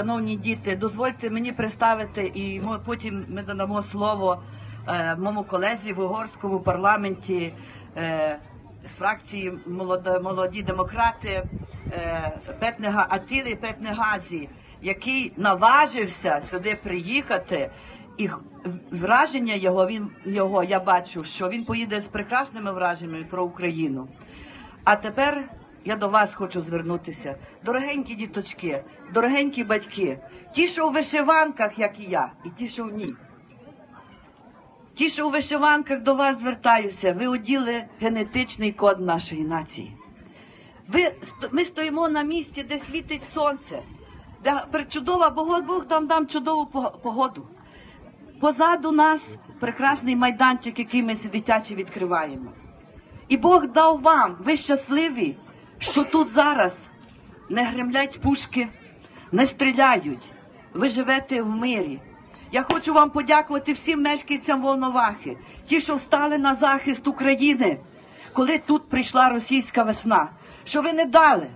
Шановні діти, дозвольте мені представити, і потім ми надамо слово е, моєму колезі в угорському парламенті е, з фракції «Молода- молоді демократи е, Петнега Атили Петнегазі, який наважився сюди приїхати. І враження його він його я бачу, що він поїде з прекрасними враженнями про Україну. А тепер я до вас хочу звернутися. Дорогенькі діточки, дорогенькі батьки, ті, що у вишиванках, як і я, і ті, що в ні. Ті, що у вишиванках до вас звертаюся, ви оділи генетичний код нашої нації. Ви, ми стоїмо на місці, де світить сонце, де чудова Бог, Бог нам дам чудову погоду. Позаду нас прекрасний майданчик, який ми дитячі відкриваємо. І Бог дав вам, ви щасливі, що тут зараз не гремлять пушки, не стріляють. Ви живете в мирі. Я хочу вам подякувати всім мешканцям Волновахи, ті, що стали на захист України, коли тут прийшла російська весна, що ви не дали,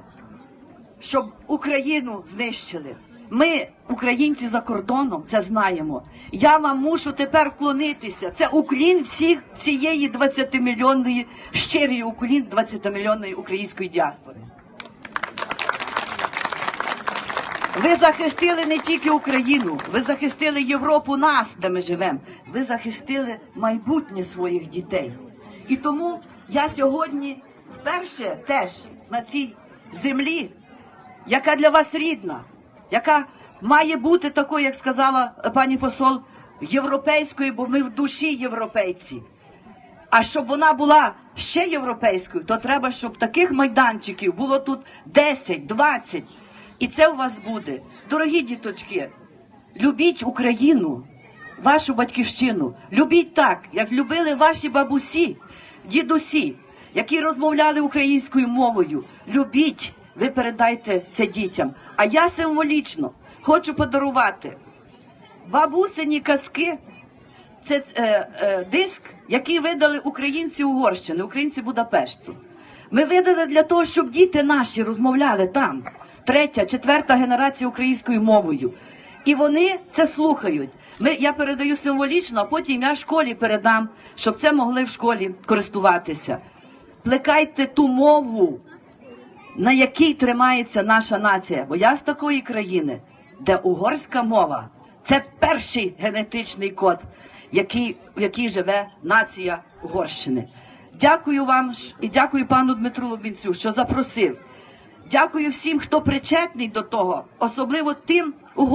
щоб Україну знищили. Ми, українці за кордоном, це знаємо. Я вам мушу тепер вклонитися. Це уклін всіх цієї 20-мільйонної, щирий уклін 20-мільйонної української діаспори. Ви захистили не тільки Україну, ви захистили Європу нас, де ми живемо. Ви захистили майбутнє своїх дітей. І тому я сьогодні вперше теж на цій землі, яка для вас рідна, яка має бути такою, як сказала пані посол, європейською, бо ми в душі європейці. А щоб вона була ще європейською, то треба, щоб таких майданчиків було тут 10, 20. І це у вас буде. Дорогі діточки, любіть Україну, вашу батьківщину. Любіть так, як любили ваші бабусі, дідусі, які розмовляли українською мовою. Любіть, ви передайте це дітям. А я символічно хочу подарувати бабусині казки це е, е, диск, який видали українці Угорщини, українці Будапешту. Ми видали для того, щоб діти наші розмовляли там. Третя, четверта генерація українською мовою. І вони це слухають. Ми, я передаю символічно, а потім я школі передам, щоб це могли в школі користуватися. Плекайте ту мову, на якій тримається наша нація. Бо я з такої країни, де угорська мова це перший генетичний код, який, в якій живе нація Угорщини. Дякую вам і дякую пану Дмитру Лубінцю, що запросив. Дякую всім, хто причетний до того, особливо тим угорцям.